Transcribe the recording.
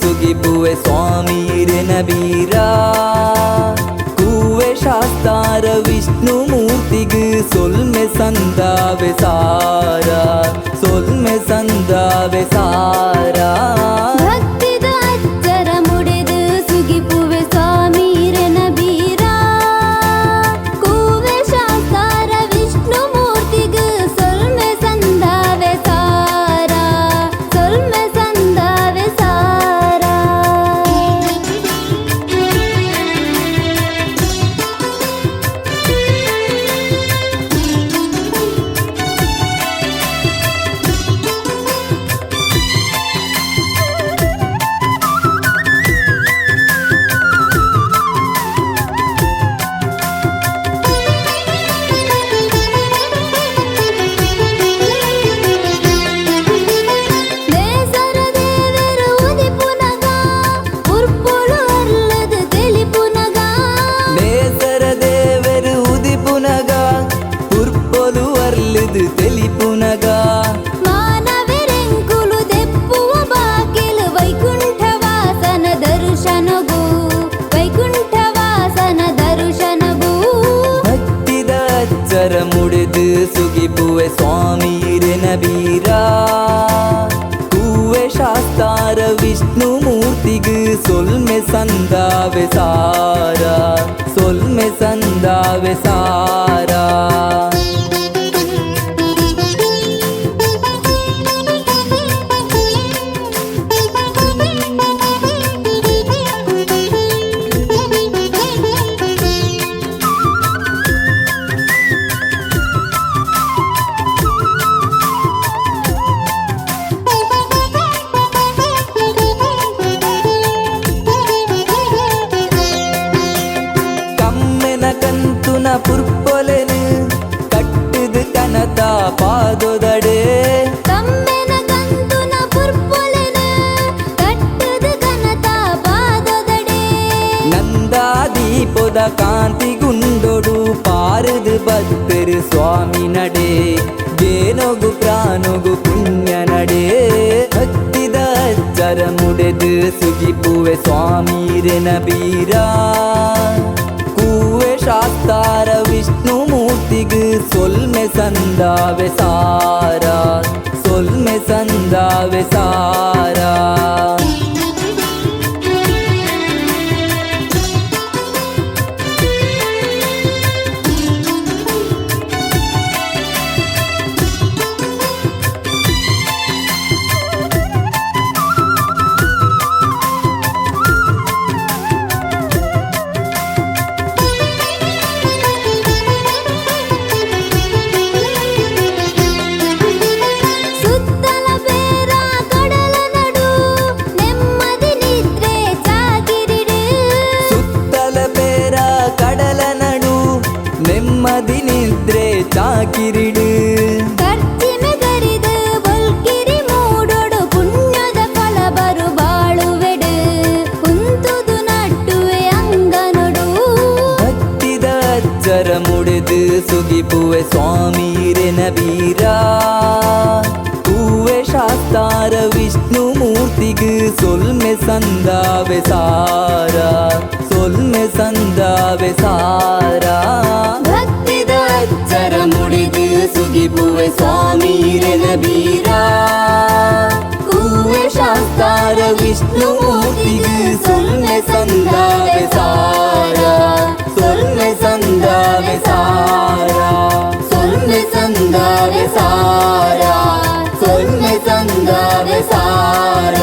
ಸುಗಿಪುವೆ ಸ್ವಾಮೀರೆ ನಬೀರ கூவே சாஸ்தார விஷ்ணு மூர்த்திகு சொல்மே சந்தாவே சா சொல்மே சந்தாவே சாரா. சொல்மே சந்தாவே சாரா வந்தா தீபோத காந்தி குண்டோடு பாருது பக்தரு சுவாமி நடே. தேனொகு பிராணொகு புண்ணிய நடே. பக்தித அச்சரமுடது சுகிப்புவே சுவாமீர நபீரா கூவே சாஸ்தார விஷ்ணு மூர்த்திகு சொல்மெ சந்தாவே சாரா. சொல்மெ சந்தாவே சாரா ಚಾಕಿರಿಡು ಕರ್ಚಿಮೆ ಗರಿದು ಬೊಲ್ಕಿರಿ ಮೂಡೊಡು ಪುಣ್ಯದ ಫಲ ಬರು ಬಾಳುವೆಡು ಕುಂತುದು ನಟ್ಟುವೆ ಅಂಗನೊಡು ಭಕ್ತಿದ ಅಚ್ಚರ ಮುಡಿದು ಸುಗಿಪುವೆ ಸ್ವಾಮಿ ರೆ ನಬೀರಾ ಕೂವೆ ಶಾಸ್ತಾರ ವಿಷ್ಣು ಮೂರ್ತಿಗು ಸೊಲ್ಮೆ ಸಂದಾವೆ ಸಾರಾ ಸೊಲ್ಮೆ ಸಂದಾವೆ ಸಾರಾ ಭಕ್ತಿದ ಅಚ್ಚರ ಸುಗಿಬುವೆ ಸ್ವಾಮೀರೆ ನಬೀರ ಹೂವೆ ಶಾಸ್ತಾರ ವಿಷ್ಣು ಮೂರ್ತಿಗೆ ಸೊಲ್ಲೆ ಸಂದಾವೆ ಸಾರ ಸೊಲ್ಲೆ ಸಂದಾವೆ ಸಾರ ಸೊಲ್ಲೆ ಸಂದಾವೆ ಸಾರ ಸೊಲ್ಲೆ ಸಂದಾವೆ ಸಾರ